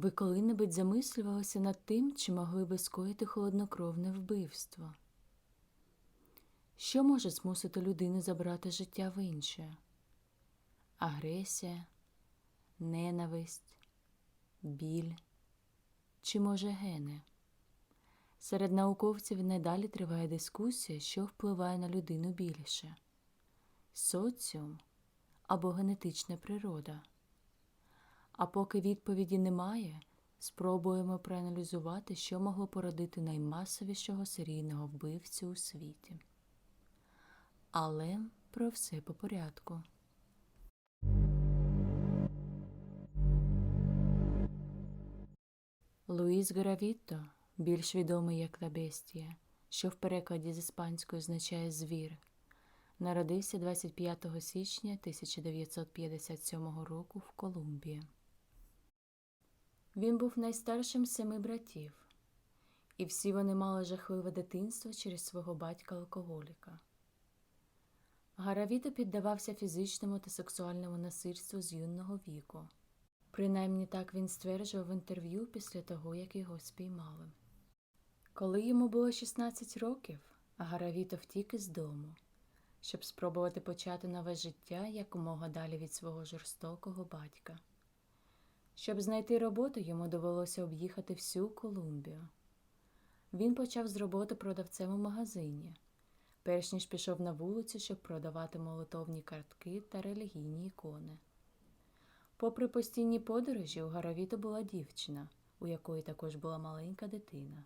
Ви коли-небудь замислювалися над тим, чи могли би скоїти холоднокровне вбивство? Що може змусити людину забрати життя в інше? Агресія, ненависть, біль чи може гени? Серед науковців надалі триває дискусія, що впливає на людину більше соціум або генетична природа. А поки відповіді немає, спробуємо проаналізувати, що могло породити наймасовішого серійного вбивцю у світі. Але про все по порядку. Луїс Гравіто, більш відомий як Ла Бестія, що в перекладі з іспанської означає звір, народився 25 січня 1957 року в Колумбії. Він був найстаршим семи братів, і всі вони мали жахливе дитинство через свого батька-алкоголіка. Гаравіто піддавався фізичному та сексуальному насильству з юного віку. Принаймні так він стверджував в інтерв'ю після того, як його спіймали. Коли йому було 16 років, Гаравіто втік із дому, щоб спробувати почати нове життя якомога далі від свого жорстокого батька. Щоб знайти роботу, йому довелося об'їхати всю Колумбію. Він почав з роботи продавцем у магазині, перш ніж пішов на вулицю, щоб продавати молотовні картки та релігійні ікони. Попри постійні подорожі, у Гаравіто була дівчина, у якої також була маленька дитина.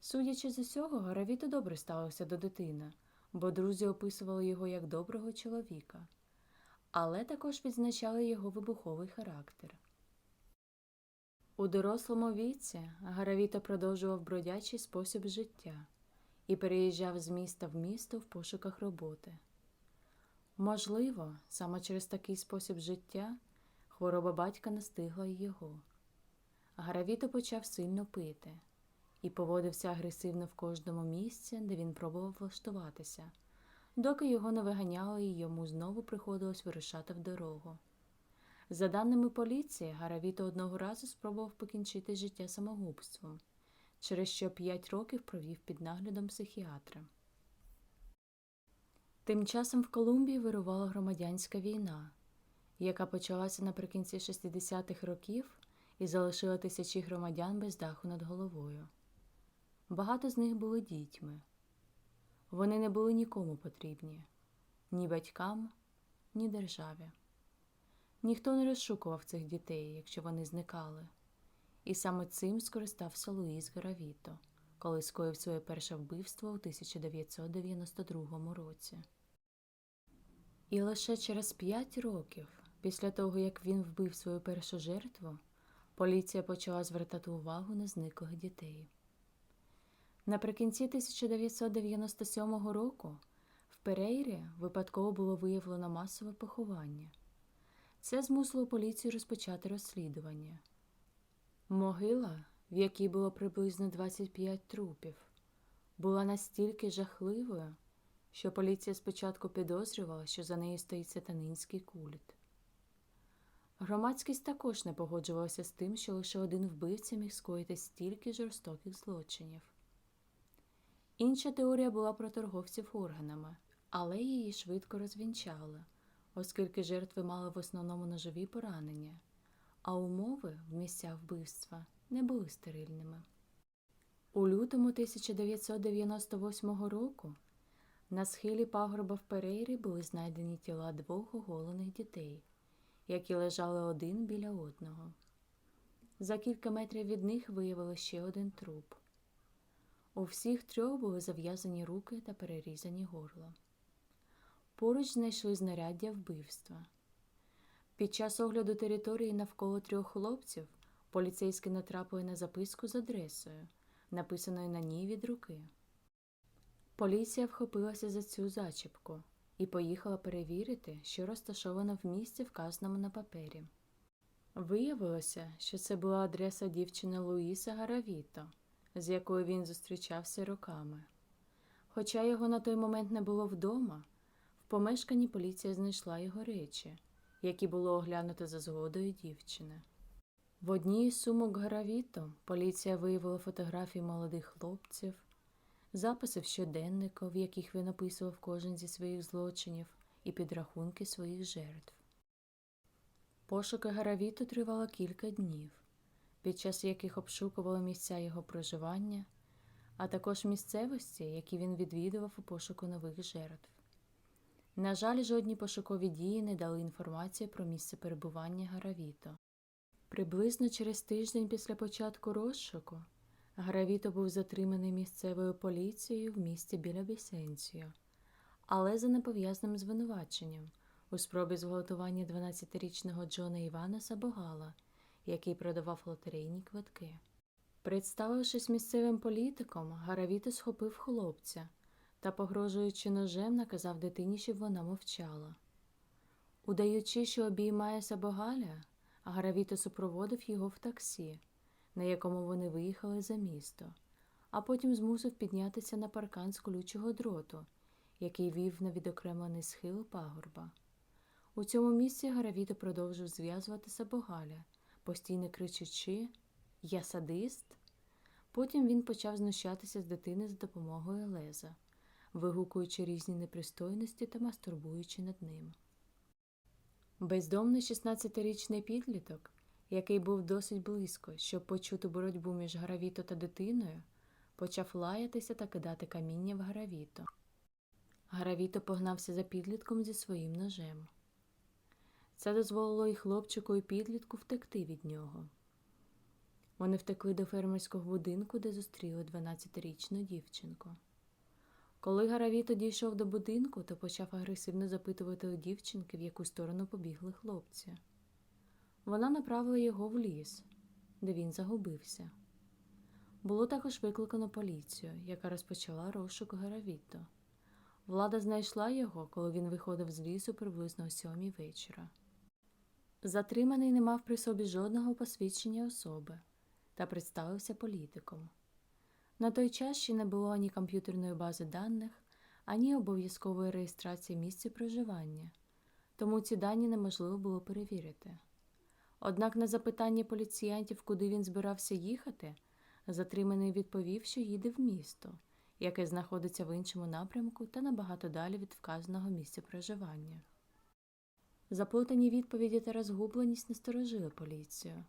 Судячи з усього, Гаравіто добре ставився до дитини, бо друзі описували його як доброго чоловіка, але також відзначали його вибуховий характер. У дорослому віці Гаравіто продовжував бродячий спосіб життя і переїжджав з міста в місто в пошуках роботи. Можливо, саме через такий спосіб життя хвороба батька настигла й його. Гаравіто почав сильно пити і поводився агресивно в кожному місці, де він пробував влаштуватися, доки його не виганяли і йому знову приходилось вирушати в дорогу. За даними поліції, Гаравіто одного разу спробував покінчити життя самогубством, через що п'ять років провів під наглядом психіатра. Тим часом в Колумбії вирувала громадянська війна, яка почалася наприкінці 60-х років і залишила тисячі громадян без даху над головою. Багато з них були дітьми. Вони не були нікому потрібні ні батькам, ні державі. Ніхто не розшукував цих дітей, якщо вони зникали, і саме цим скористався Луїс Гравіто, коли скоїв своє перше вбивство у 1992 році. І лише через п'ять років, після того як він вбив свою першу жертву, поліція почала звертати увагу на зниклих дітей. Наприкінці 1997 року в Перейрі випадково було виявлено масове поховання. Це змусило поліцію розпочати розслідування. Могила, в якій було приблизно 25 трупів, була настільки жахливою, що поліція спочатку підозрювала, що за нею стоїть сатанинський культ. Громадськість також не погоджувалася з тим, що лише один вбивця міг скоїти стільки жорстоких злочинів. Інша теорія була про торговців органами, але її швидко розвінчали оскільки жертви мали в основному ножові поранення, а умови в місцях вбивства не були стерильними. У лютому 1998 року на схилі пагорба в Перейрі були знайдені тіла двох оголених дітей, які лежали один біля одного. За кілька метрів від них виявили ще один труп. У всіх трьох були зав'язані руки та перерізані горла. Поруч знайшли знаряддя вбивства. Під час огляду території навколо трьох хлопців поліцейські натрапили на записку з адресою, написаною на ній від руки. Поліція вхопилася за цю зачіпку і поїхала перевірити, що розташовано в місці, вказаному на папері. Виявилося, що це була адреса дівчини Луїса Гаравіто, з якою він зустрічався роками. Хоча його на той момент не було вдома помешканні поліція знайшла його речі, які було оглянуто за згодою дівчини. В одній із сумок Гравіто поліція виявила фотографії молодих хлопців, записи в щоденнику, в яких він описував кожен зі своїх злочинів, і підрахунки своїх жертв. Пошуки Гаравіто тривали кілька днів, під час яких обшукували місця його проживання, а також місцевості, які він відвідував у пошуку нових жертв. На жаль, жодні пошукові дії не дали інформації про місце перебування Гаравіто. Приблизно через тиждень після початку розшуку Гравіто був затриманий місцевою поліцією в місті біля Вісенціо, але за непов'язним звинуваченням у спробі зґвалтування 12-річного Джона Іванеса Богала, який продавав лотерейні квитки. Представившись місцевим політиком, Гаравіто схопив хлопця та, погрожуючи ножем, наказав дитині, щоб вона мовчала. Удаючи, що обіймає Сабогаля, Гаравіто супроводив його в таксі, на якому вони виїхали за місто, а потім змусив піднятися на паркан з колючого дроту, який вів на відокремлений схил пагорба. У цьому місці Гаравіто продовжив зв'язувати Сабогаля, постійно кричучи Я садист. Потім він почав знущатися з дитини за допомогою леза, вигукуючи різні непристойності та мастурбуючи над ним. Бездомний 16-річний підліток, який був досить близько, щоб почути боротьбу між Гравіто та дитиною, почав лаятися та кидати каміння в Гравіто. Гравіто погнався за підлітком зі своїм ножем. Це дозволило і хлопчику, і підлітку втекти від нього. Вони втекли до фермерського будинку, де зустріли 12-річну дівчинку. Коли Гаравіто дійшов до будинку, то почав агресивно запитувати у дівчинки, в яку сторону побігли хлопці. Вона направила його в ліс, де він загубився. Було також викликано поліцію, яка розпочала розшук Гаравіто. Влада знайшла його, коли він виходив з лісу приблизно о сьомій вечора. Затриманий не мав при собі жодного посвідчення особи та представився політиком. На той час ще не було ані комп'ютерної бази даних, ані обов'язкової реєстрації місця проживання, тому ці дані неможливо було перевірити. Однак на запитання поліціянтів, куди він збирався їхати, затриманий відповів, що їде в місто, яке знаходиться в іншому напрямку та набагато далі від вказаного місця проживання. Заплутані відповіді та розгубленість насторожили поліцію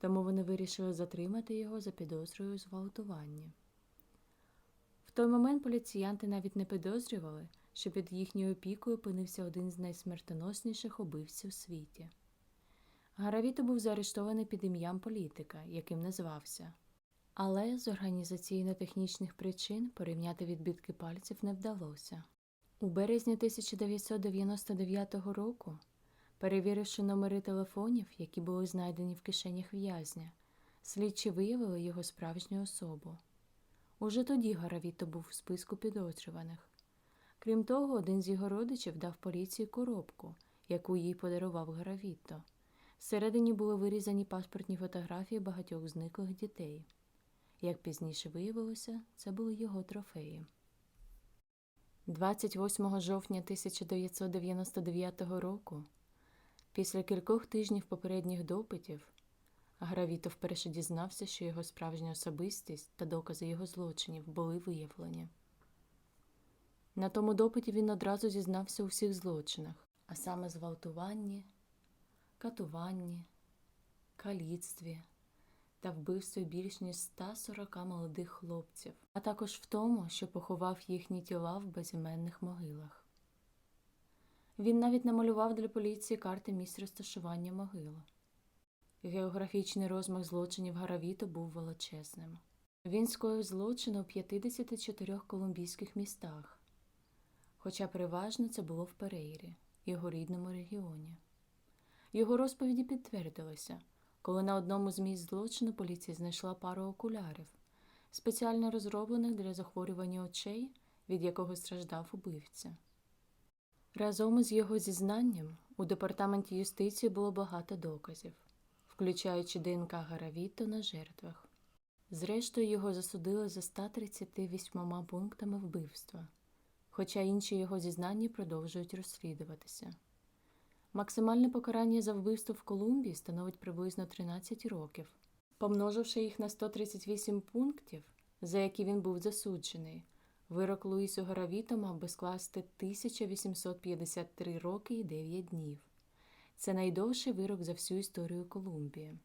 тому вони вирішили затримати його за підозрою зґвалтування. В той момент поліціянти навіть не підозрювали, що під їхньою опікою опинився один з найсмертоносніших убивців у світі. Гаравіто був заарештований під ім'ям політика, яким назвався. Але з організаційно-технічних причин порівняти відбитки пальців не вдалося. У березні 1999 року Перевіривши номери телефонів, які були знайдені в кишенях в'язня, слідчі виявили його справжню особу. Уже тоді Гаравіто був в списку підозрюваних. Крім того, один з його родичів дав поліції коробку, яку їй подарував Гаравіто. Всередині були вирізані паспортні фотографії багатьох зниклих дітей. Як пізніше виявилося, це були його трофеї. 28 жовтня 1999 року. Після кількох тижнів попередніх допитів Гравіто вперше дізнався, що його справжня особистість та докази його злочинів були виявлені. На тому допиті він одразу зізнався у всіх злочинах, а саме зґвалтуванні, катуванні, каліцтві та вбивстві більш ніж 140 молодих хлопців, а також в тому, що поховав їхні тіла в безіменних могилах. Він навіть намалював для поліції карти місць розташування могил. Географічний розмах злочинів Гаравіто був величезним. Він скоїв злочин у 54 колумбійських містах, хоча переважно це було в Перейрі, його рідному регіоні. Його розповіді підтвердилися, коли на одному з місць злочину поліція знайшла пару окулярів, спеціально розроблених для захворювання очей, від якого страждав убивця. Разом із його зізнанням у департаменті юстиції було багато доказів, включаючи ДНК Гаравіто на жертвах. Зрештою, його засудили за 138 пунктами вбивства, хоча інші його зізнання продовжують розслідуватися. Максимальне покарання за вбивство в Колумбії становить приблизно 13 років. Помноживши їх на 138 пунктів, за які він був засуджений, вирок Луїсу Горавіто мав би скласти 1853 роки і 9 днів. Це найдовший вирок за всю історію Колумбії.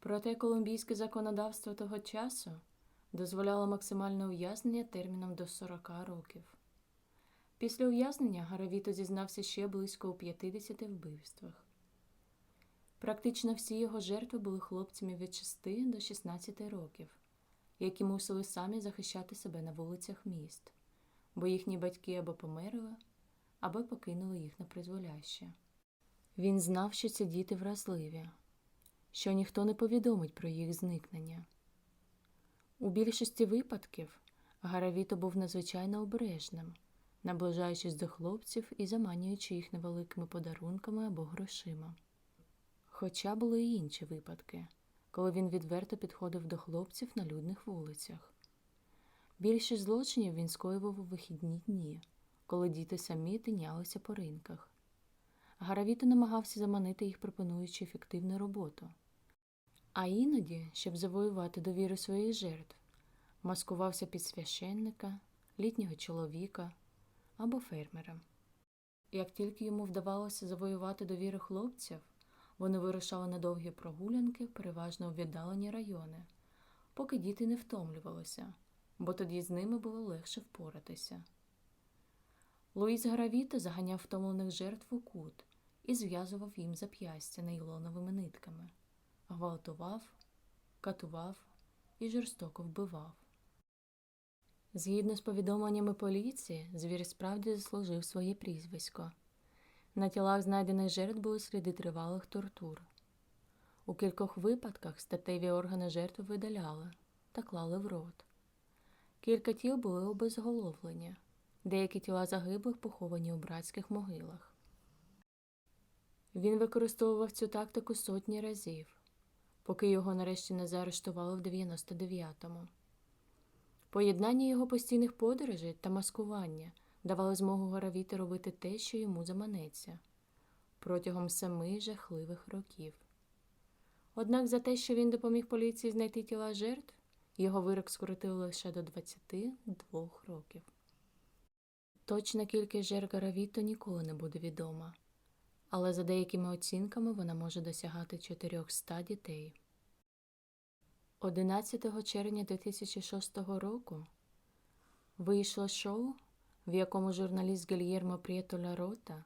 Проте колумбійське законодавство того часу дозволяло максимальне ув'язнення терміном до 40 років. Після ув'язнення Гаравіто зізнався ще близько у 50 вбивствах. Практично всі його жертви були хлопцями від 6 до 16 років, які мусили самі захищати себе на вулицях міст, бо їхні батьки або померли, або покинули їх на призволяще. Він знав, що ці діти вразливі, що ніхто не повідомить про їх зникнення. У більшості випадків Гаравіто був надзвичайно обережним, наближаючись до хлопців і заманюючи їх невеликими подарунками або грошима. Хоча були й інші випадки, коли він відверто підходив до хлопців на людних вулицях. Більшість злочинів він скоював у вихідні дні, коли діти самі тинялися по ринках. Гаравіто намагався заманити їх, пропонуючи ефективну роботу. А іноді, щоб завоювати довіру своїх жертв, маскувався під священника, літнього чоловіка або фермера. Як тільки йому вдавалося завоювати довіру хлопців, вони вирушали на довгі прогулянки, переважно у віддалені райони, поки діти не втомлювалися, бо тоді з ними було легше впоратися. Луїс Гравіто заганяв втомлених жертв у кут і зв'язував їм зап'ястя нейлоновими нитками, гвалтував, катував і жорстоко вбивав. Згідно з повідомленнями поліції, звір справді заслужив своє прізвисько. На тілах знайдених жертв були сліди тривалих тортур. У кількох випадках статеві органи жертв видаляли та клали в рот. Кілька тіл були обезголовлені, деякі тіла загиблих поховані у братських могилах. Він використовував цю тактику сотні разів, поки його нарешті не заарештували в 99-му. Поєднання його постійних подорожей та маскування давали змогу Горавіти робити те, що йому заманеться, протягом семи жахливих років. Однак за те, що він допоміг поліції знайти тіла жертв, його вирок скоротили лише до 22 років. Точна кількість жертв Горавіто ніколи не буде відома, але за деякими оцінками вона може досягати 400 дітей. 11 червня 2006 року вийшло шоу, в якому журналіст Гельєрмо Прієто Рота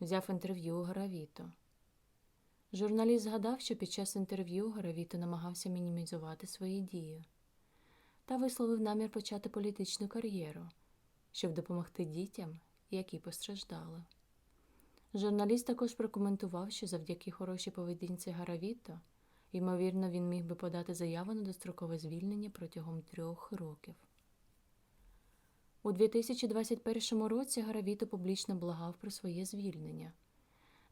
взяв інтерв'ю у Гравіто. Журналіст згадав, що під час інтерв'ю Гравіто намагався мінімізувати свої дії та висловив намір почати політичну кар'єру, щоб допомогти дітям, які постраждали. Журналіст також прокоментував, що завдяки хорошій поведінці Гаравіто, ймовірно, він міг би подати заяву на дострокове звільнення протягом трьох років. У 2021 році Гаравіто публічно благав про своє звільнення,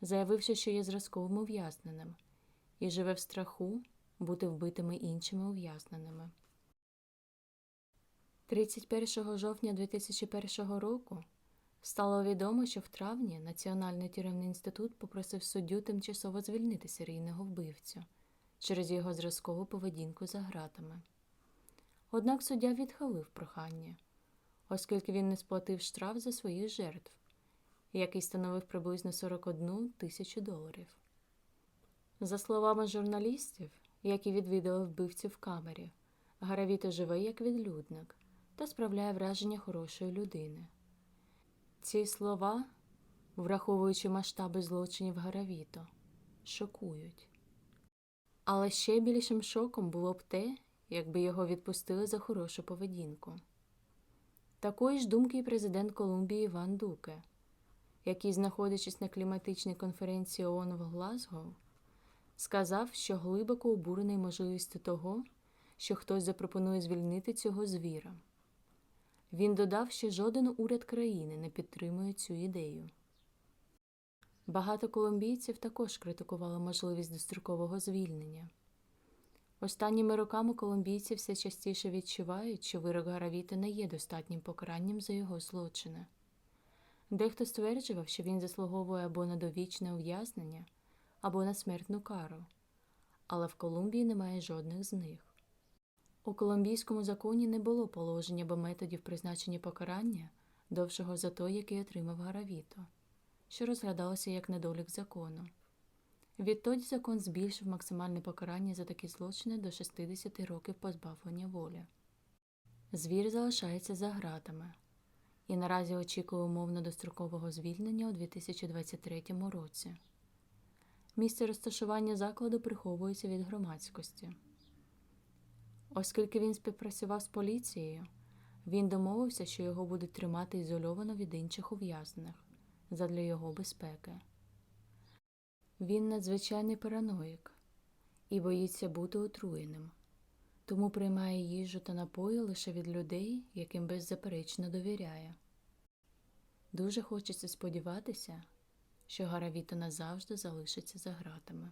заявивши, що є зразковим ув'язненим і живе в страху бути вбитими іншими ув'язненими. 31 жовтня 2001 року стало відомо, що в травні Національний тюремний інститут попросив суддю тимчасово звільнити серійного вбивцю через його зразкову поведінку за ґратами. Однак суддя відхилив прохання, оскільки він не сплатив штраф за своїх жертв, який становив приблизно 41 тисячу доларів. За словами журналістів, які відвідали вбивцю в камері, Гаравіто живе як відлюдник та справляє враження хорошої людини. Ці слова, враховуючи масштаби злочинів Гаравіто, шокують. Але ще більшим шоком було б те, якби його відпустили за хорошу поведінку. Такої ж думки і президент Колумбії Іван Дуке, який, знаходячись на кліматичній конференції ООН в Глазгоу, сказав, що глибоко обурений можливістю того, що хтось запропонує звільнити цього звіра. Він додав, що жоден уряд країни не підтримує цю ідею. Багато колумбійців також критикували можливість дострокового звільнення. Останніми роками колумбійці все частіше відчувають, що вирок Гаравіта не є достатнім покаранням за його злочини. Дехто стверджував, що він заслуговує або на довічне ув'язнення, або на смертну кару, але в Колумбії немає жодних з них. У колумбійському законі не було положень або методів призначення покарання довшого за той, який отримав Гаравіто, що розглядалося як недолік закону. Відтоді закон збільшив максимальне покарання за такі злочини до 60 років позбавлення волі. Звір залишається за ґратами і наразі очікує умовно дострокового звільнення у 2023 році. Місце розташування закладу приховується від громадськості. Оскільки він співпрацював з поліцією, він домовився, що його будуть тримати ізольовано від інших ув'язнених задля його безпеки. Він надзвичайний параноїк і боїться бути отруєним, тому приймає їжу та напої лише від людей, яким беззаперечно довіряє. Дуже хочеться сподіватися, що Гаравіто назавжди залишиться за ґратами.